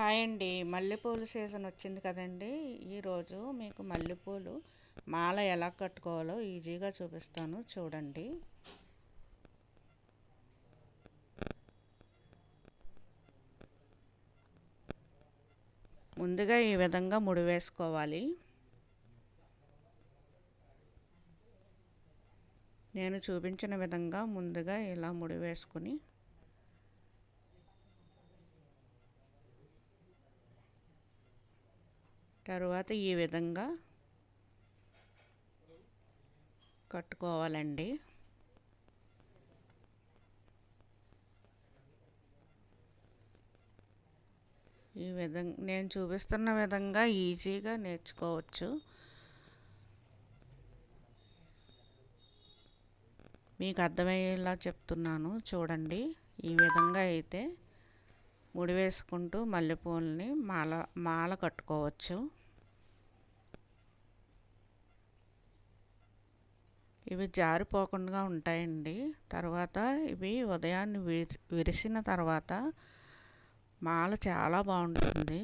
Hi అండి. మల్లెపూల season వచ్చింది కదండి. ఈరోజు మీకు మల్లెపూలు మాల ఎలా కట్టుకోవాలో ఈజీగా చూపిస్తాను. చూడండి. ముందుగా ఈ విధంగా ముడి వేసుకోవాలి. నేను చూపించిన విధంగా ముందుగా ఇలా ముడి వేసుకుని తరువాత ఈ విధంగా కట్టుకోవాలండి. ఈ విధంగా నేను చూపిస్తున్న విధంగా ఈజీగా నేర్చుకోవచ్చు. మీకు అర్థమయ్యేలా చెప్తున్నాను చూడండి. ఈ విధంగా అయితే ముడి వేసుకుంటూ మల్లెపూలని మాల మాల కట్టుకోవచ్చు. ఇవి జారిపోకుండా ఉంటాయండి. తర్వాత ఇవి ఉదయాన్నే విరిసిన తర్వాత మాల చాలా బాగుంటుంది.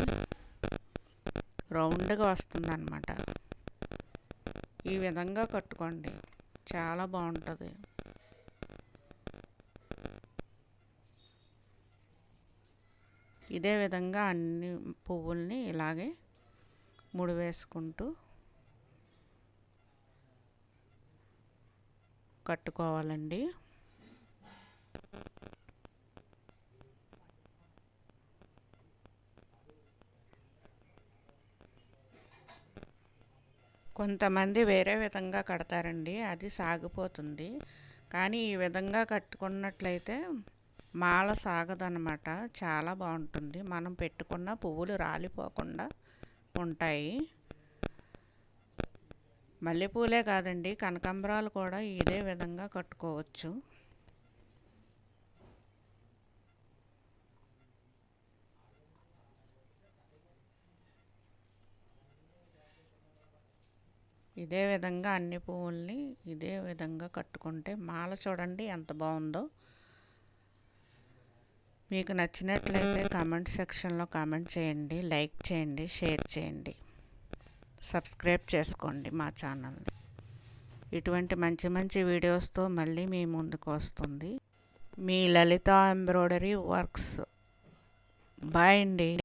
రౌండ్గా వస్తుంది అన్నమాట ఈ విధంగా కట్టుకోండి. చాలా బాగుంటుంది. ఇదే విధంగా అన్ని పువ్వుల్ని ఇలాగే ముడి వేసుకుంటూ కట్టుకోవాలండి. కొంతమంది వేరే విధంగా కడతారండి అది సాగిపోతుంది. కానీ ఈ విధంగా కట్టుకున్నట్లయితే మాల సాగదనమాట చాలా బాగుంటుంది. మనం పెట్టుకున్న పువ్వులు రాలిపోకుండా ఉంటాయి. మల్లెపూలే కాదండి కనకాంబరాలు కూడా ఇదే విధంగా కట్టుకోవచ్చు. ఇదే విధంగా అన్ని పువ్వుల్ని ఇదే విధంగా కట్టుకుంటే మాల చూడండి ఎంత బాగుందో. మీకు నచ్చినట్లయితే కామెంట్ సెక్షన్లో కామెంట్ చేయండి లైక్ చేయండి షేర్ చేయండి. సబ్స్క్రైబ్ చేసుకోండి మా ఛానల్ని. ఇటువంటి మంచి మంచి వీడియోస్తో మళ్ళీ మీ ముందుకు వస్తుంది. మీ లలిత ఎంబ్రాయిడరీ వర్క్స్. బాయ్ అండి.